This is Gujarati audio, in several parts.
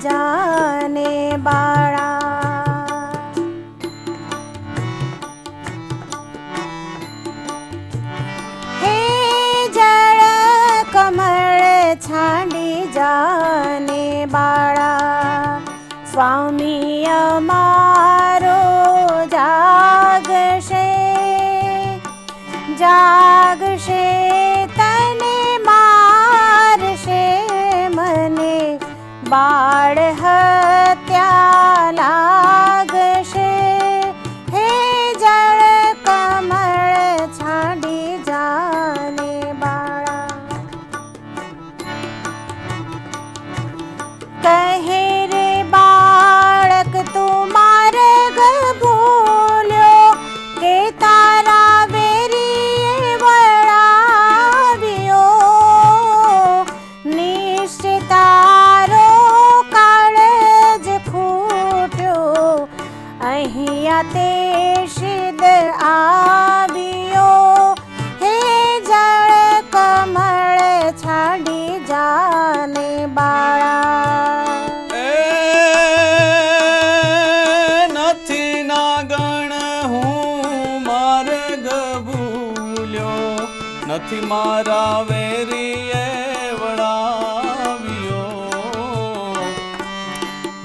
જાને બાળા હે જળ કમળ છાંડી જાને બાળા સ્વામી અમારો જાગશે જાગશે બાળ હત્યા માર્ગ ભૂલ્યો. નથી મારા વેરીએ વળાવ્યો.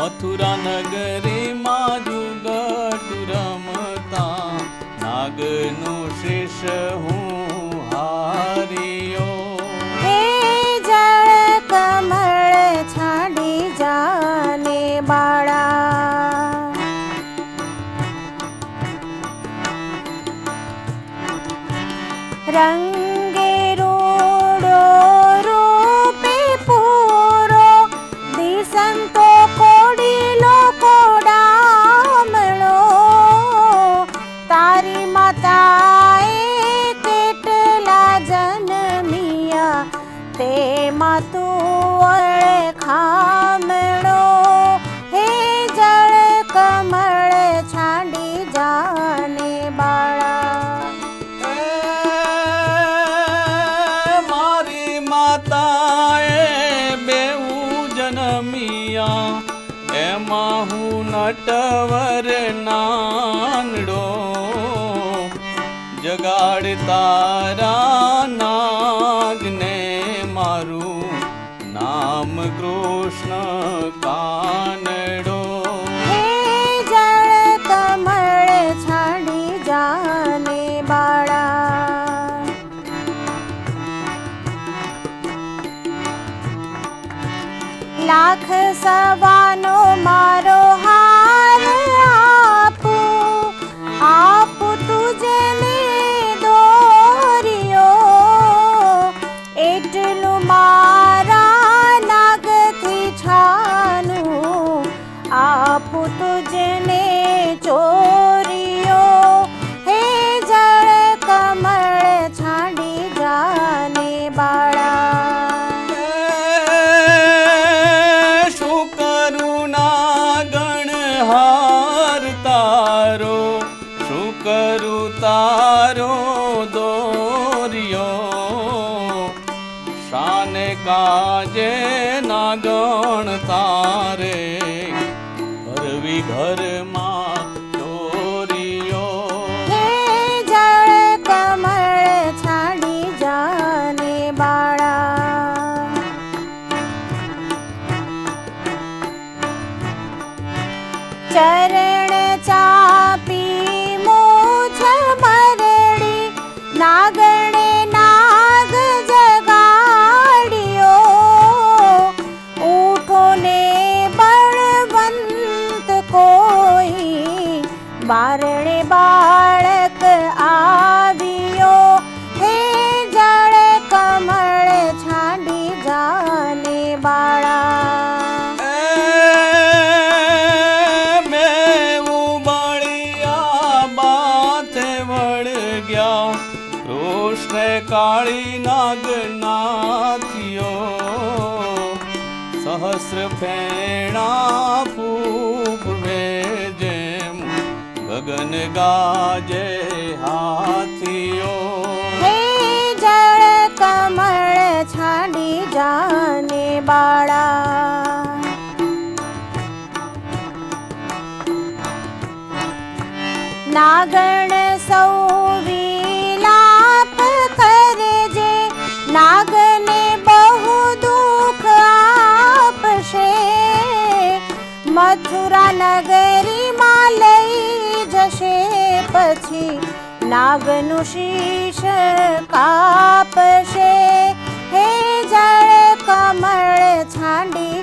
મથુરા નગરીમાં જુગટ રમતા નાગનું શેષ હું રંગે માતાએ બેઉ જનમિયા એમાં હું નટવર નાનડો. જગાડ તારા નાગને મારું નામ કૃષ્ણ Sava. હાર તારો શું કરું તારો દોર્યો શાને કાજે નાગણ તારે ઘરવી ઘરમાં Chara. લાગ્યા કૃષ્ણ કાળી નાગનાથિયો સહસ્ર ફેણા ફૂબવે જેમ ગગન ગાજે હાથીઓ. હે જળ કમળ છાડી જાને બાળા. નાગણ સૌ મથુરા નગરીમાં લઈ જશે પછી નાગનું શીશ કાપશે હે જળ કમળ છાંડી